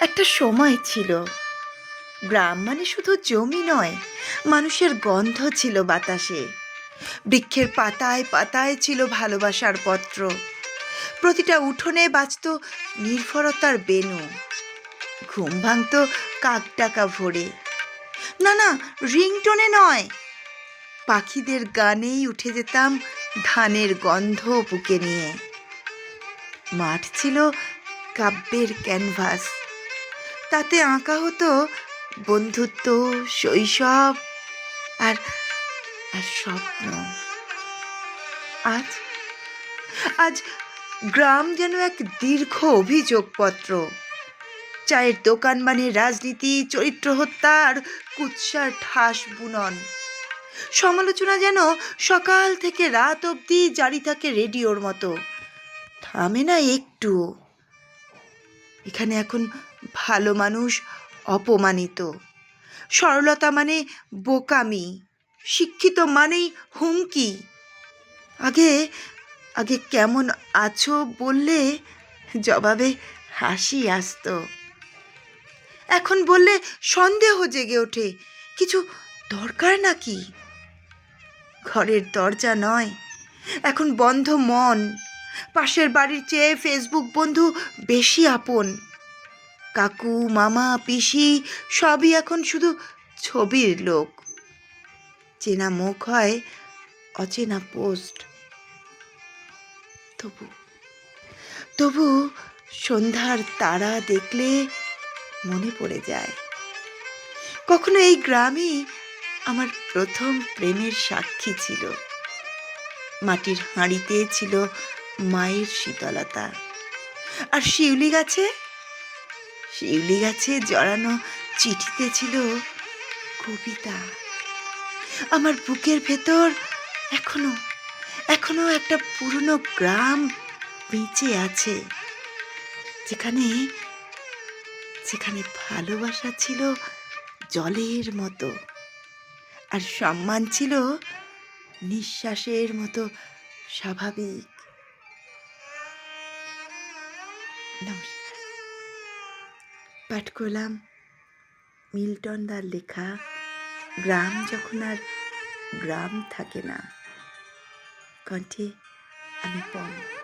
একটা সময় ছিল। গ্রাম মানে শুধু জমি নয়, মানুষের গন্ধ ছিল বাতাসে। বৃক্ষের পাতায় পাতায় ছিল ভালোবাসার পত্র। প্রতিটা উঠোনে বাজত নির্ভরতার বেনু। ঘুম ভাঙত কাক ডাকা ভোরে। না না, রিংটোনে নয়। পাখিদের গানেই উঠে যেতাম ধানের গন্ধ বুকে নিয়ে। মাঠ ছিল কাব্যের ক্যানভাস। তাতে আঁকা হতো বন্ধুত্ব, শৈশব আর আর স্বপ্ন। আজ আজ গ্রাম যেন এক দীর্ঘ অভিযোগপত্র। চায়ের দোকান মানে রাজনীতি, চরিত্র হত্যা আর কুৎসার ঠাস বুনন। সমালোচনা যেন সকাল থেকে রাত অবধি জারি থাকে রেডিওর মতো। থামে না একটু এখানে এখন ভালো মানুষ অপমানিত। সরলতা মানে বোকামি, শিক্ষিত মানেই হুমকি। আগে আগে কেমন আছো বললে জবাবে হাসি আসতো। এখন বললে সন্দেহ জেগে ওঠে, কিছু দরকার নাকি? ঘরের দরজা নয়, এখন বন্ধ মন। পাশের বাড়ির চেয়ে ফেসবুক বন্ধু বেশি আপন। কাকু, মামা, পিসি সবই এখন শুধু ছবির লোক। চেনা মুখ হয়, অচেনা পোস্ট। তবু তবু সন্ধ্যার তারা দেখলে মনে পড়ে যায়। কখনো এই গ্রামে আমার প্রথম প্রেমের সাক্ষী ছিল। মাটির হাঁড়িতে ছিল মায়ের শীতলতা। আর শিউলি গাছে শিউলি গাছে জড়ানো চিঠিতে ছিল কবিতা। আমার বুকের ভেতর এখনও এখনও একটা পুরনো গ্রাম বেঁচে আছে, যেখানে যেখানে ভালোবাসা ছিল জলের মতো আর সম্মান ছিল নিঃশ্বাসের মতো স্বাভাবিক। নমস্কার। পাঠ করলাম। মিল্টন দার লেখা গ্রাম যখন আর গ্রাম থাকে না কণ্ঠে আমি পড়ি